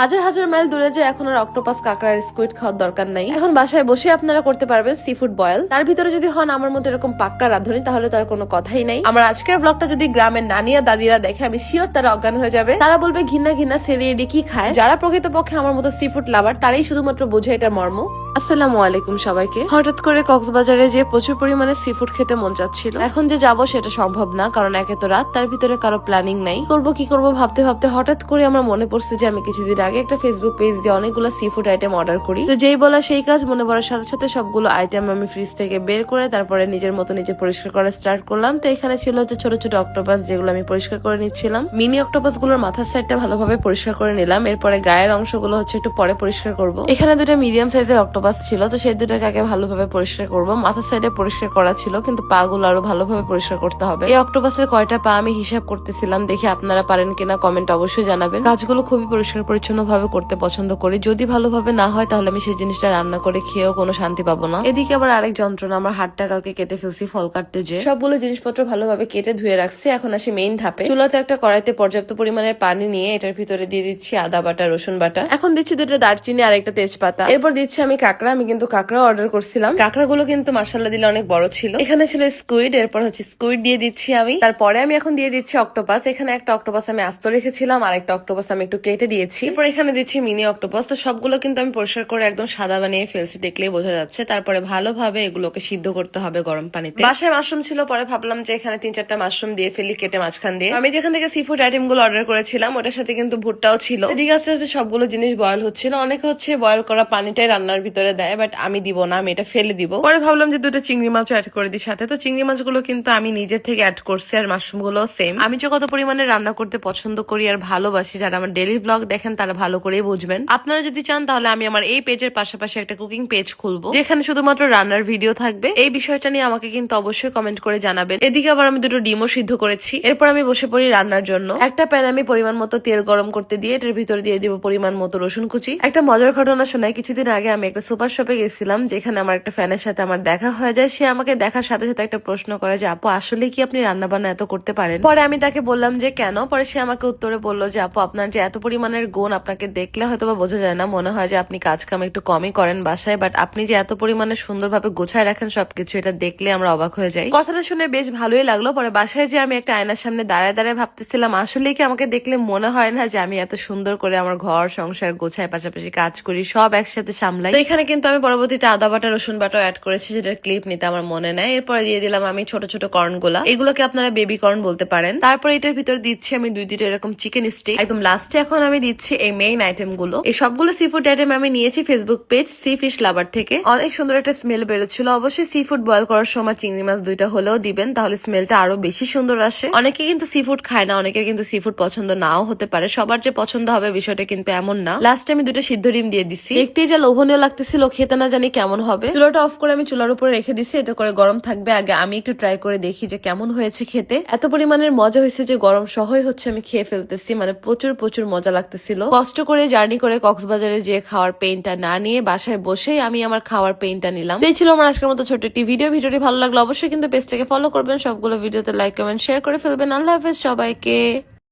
হাজার হাজার মাইল দূরে যে এখন আর অক্টোপাস কাঁকড়ার স্কুইড খাওয়ার দরকার নাই। এখন বাসায় বসে আপনারা করতে পারবেন সি ফুড বয়েল তার ভিতরে যদি হন আমার মতো এরকম পাক্কা রাঁধুনি, তাহলে তার কোনো কথাই নাই। আমার আজকের ব্লগটা যদি গ্রামের নানিয়া দাদিরা দেখে, আমি শিওর তারা অজ্ঞান হয়ে যাবে। তারা বলবে ঘিনা ঘিন্না সেরিয়ে কি খায়? যারা প্রকৃতপক্ষে আমার মতো সি ফুড লাভার তারাই শুধুমাত্র বোঝে এটার মর্ম। আসসালামু আলাইকুম সবাইকে। হঠাৎ করে কক্সবাজারে যে প্রচুর পরিমাণে সি ফুড খেতে মন চাচ্ছিল, এখন যে যাব সেটা সম্ভব না, কারণ একে তো রাত, তার ভিতরে কারও প্ল্যানিং নাই। করব কি করব ভাবতে ভাবতে হঠাৎ করে আমার মনে পড়ছে যে আমি কিছুদিন আগে একটা ফেসবুক পেজ দিয়ে অনেকগুলো সি ফুড আইটেম অর্ডার করি। তো যেই বলা সেই কাজ, মনে পড়ার সাথে সাথে সবগুলো আইটেম আমি ফ্রিজ থেকে বের করে তারপরে নিজের মতো নিজে পরিষ্কার করা স্টার্ট করলাম। তো এখানে ছিল হচ্ছে ছোট ছোট অক্টোপাস যেগুলো আমি পরিষ্কার করে নিচ্ছিলাম। মিনি অক্টোপাসগুলোর মাথার সাইডটা ভালোভাবে পরিষ্কার করে নিলাম। এরপরে গায়ের অংশগুলো হচ্ছে একটু পরে পরিষ্কার করব। এখানে দুটো মিডিয়াম সাইজের অক্টোপাস ছিল, তো সেই দুটোকে আগে ভালোভাবে পরিষ্কার করব। মাথার সাইডে পরিষ্কার করা ছিল, কিন্তু পা গুলো আরও ভালোভাবে পরিষ্কার করতে হবে। এই অক্টোপাসের কয়টা পা আমি হিসাব করতেছিলাম, দেখে আপনারা পারেন কিনা কমেন্ট অবশ্যই জানাবেন। কাজগুলো খুবই পরিষ্কার পরিচ্ছন্ন ভাবে করতে পছন্দ করি। যদি ভালোভাবে না হয়, তাহলে আমি সেই জিনিসটা রান্না করে খেয়েও কোনো শান্তি পাবো না। এদিকে আবার আরেক যন্ত্রণা, আমার হাতটা কালকে কেটে ফেলছি, ফল কাটতে যে সবগুলো জিনিসপত্র ভালোভাবে কেটে ধুয়ে রাখছি, এখন আসি মেইন ধাপে। চুলাতে একটা কড়াইতে পর্যাপ্ত পরিমাণের পানি নিয়ে এটার ভিতরে দিয়ে দিচ্ছি আদা বাটা, রসুন বাটা। এখন দিচ্ছি দুটো দারচিনি আর একটা তেজপাতা। এরপর দিচ্ছি আমি কাঁকড়া, আমি কিন্তু কাঁকড়া অর্ডার করছিলাম। কাঁকড়াগুলো কিন্তু মাসাল্লা দিলে অনেক বড় ছিল। এখানে ছিল স্কুইড এরপর হচ্ছে স্কুইড দিয়ে দিচ্ছি আমি। তারপরে আমি এখন দিয়ে দিচ্ছি অক্টোপাস এখানে একটা অক্টোপাস আমি আস্ত রেখেছিলাম আর একটা অক্টোপাস আমি একটু কেটে দিয়েছি। এরপর এখানে দিচ্ছি মিনি অক্টোপাস তো সবগুলো কিন্তু আমি পরিষ্কার করে একদম সাদা বানিয়ে ফেলছি, দেখলেই বোঝা যাচ্ছে। তারপরে ভালোভাবে এগুলোকে সিদ্ধ করতে হবে গরম পানিতে। বাসায় মাশরুম ছিল, পরে ভাবলাম যে এখানে তিন চারটা মাশরুম দিয়ে ফেলি, কেটে মাঝখান দিয়ে। আমি যেখান থেকে সি ফুড আইটেমগুলো অর্ডার করেছিলাম, ওটার সাথে কিন্তু ভুট্টাও ছিল। এদিকে আস্তে আস্তে সবগুলো জিনিস বয়ল হচ্ছিল। অনেকে হচ্ছে বয়ল করা পানিটাই রান্নার ভিতরে দেয় বাট আমি দিব না, আমি এটা ফেলে দিব। পরে ভাবলাম যে দুটো চিংড়ি মাছও অ্যাড করে দিই সাথে। তো চিংড়ি মাছগুলো কিন্তু আমি নিজের থেকে অ্যাড করছি আর মাশরুমগুলো সেম আমি যে কত পরিমাণে রান্না করতে পছন্দ করি আর ভালোবাসি, যারা আমার ডেলি ব্লগ দেখেন তারা ভালো করেই বুঝবেন। আপনারা যদি চান তাহলে আমি আমার এই পেজের পাশাপাশি একটা কুকিং পেজ খুলবো, যেখানে শুধুমাত্র রান্নার ভিডিও থাকবে। এই বিষয়টা নিয়ে আমাকে কিন্তু অবশ্যই কমেন্ট করে জানাবেন। এদিকে আবার আমি দুটো ডিমও সিদ্ধ করেছি। এরপর আমি বসে পড়ি রান্নার জন্য। একটা প্যান আমি পরিমাণ মতো তেল গরম করতে দিয়ে এটার ভিতরে দিয়ে দিব পরিমাণ মতো রসুন কুচি। একটা মজার ঘটনা শোনায় কিছুদিন আগে আমি একটা সুপার শপে গেছিলাম, যেখানে আমার একটা ফ্যানের সাথে আমার দেখা হয়ে যায়। সে আমাকে দেখার সাথে সাথে একটা প্রশ্ন করে যে, আপু, আসলে কি আপনি রান্না বান্না এত করতে পারেন? পরে আমি তাকে বললাম যে, কেন? পরে সে আমাকে উত্তরে বলল যে, আপু, আপনার যে এত পরিমাণের গুণ আপনাকে দেখলে হয়তো বা বোঝা যায় না। মনে হয় যে আপনি কাজ কাম একটু কমই করেন বাসায় বাট আপনি যে এত পরিমাণে সুন্দরভাবে গোছায় রাখেন সবকিছু, এটা দেখলে আমরা অবাক হয়ে যাই। কথাটা শুনে বেশ ভালোই লাগল। পরে বাসায় যে আমি একটা আয়নার সামনে দাঁড়ায় দাঁড়ায় ভাবতেছিলাম, আসলে কি আমাকে দেখলে মনে হয় না যে আমি এত সুন্দর করে আমার ঘর, সংসার গোছায়, পাশাপাশি কাজ করি, সব একসাথে সামলাই? তো এখানে কিন্তু আমি পরবর্তীতে আদা বাটা, রসুন বাটাও অ্যাড করেছি যেটার ক্লিপ নিতে আমার মনে নেই। এরপরে দিয়ে দিলাম আমি ছোট ছোট কর্নগুলা। এগুলোকে আপনারা বেবি কর্ন বলতে পারেন। তারপর এটার ভিতর দিচ্ছি আমি দুই দুইটা এরকম চিকেন স্টিক একদম লাস্টে এখন আমি দিচ্ছি এই মেইন আইটেমগুলো। এই সবগুলো সি ফুড আইটেম আমি নিয়েছি Facebook page sea fish lover থেকে। অনেক সুন্দর একটা স্মেল বেরোচ্ছিল। অবশ্যই সি ফুড বয়েল করার সময় চিংড়ি মাছ দুইটা হলেও দিবেন, তাহলে স্মেলটা আরও বেশি সুন্দর আসে। অনেকে কিন্তু সি ফুড খায় না অনেকে কিন্তু সি ফুড পছন্দ নাও হতে পারে। সবার যে পছন্দ হবে বিষয়টা কিন্তু এমন না। লাস্টে আমি দুটো সিদ্ধ ডিম দিয়ে দিচ্ছি দেখতেই যা লোভনীয় লাগতেছিল, খেতে না জানি কেমন হবে। চুলাটা অফ করে আমি চুলার উপরে রেখে দিছি, এতে করে গরম থাকবে। আগে আমি একটু ট্রাই করে দেখি যে কেমন হয়েছে খেতে। এত পরিমাণের মজা হয়েছে যে গরম সহই হচ্ছে, আমি খেয়ে ফেলতেছি। মানে প্রচুর প্রচুর মজা লাগতেছিল। কষ্ট করে জার্নি করে কক্সবাজারে যে খাওয়ার পেইনটা না নিয়ে বাসায় বসেই আমি আমার খাওয়ার পেইনটা নিলাম। এই ছিল আমার আজকের মতো ছোট একটি ভিডিও ভিডিওটি ভালো লাগল অবশ্যই কিন্তু পেজটাকে ফলো করবেন। সবগুলো ভিডিওতে লাইক কমেন্ট শেয়ার করে ফেলবেন। আল্লাহ হাফেজ সবাইকে।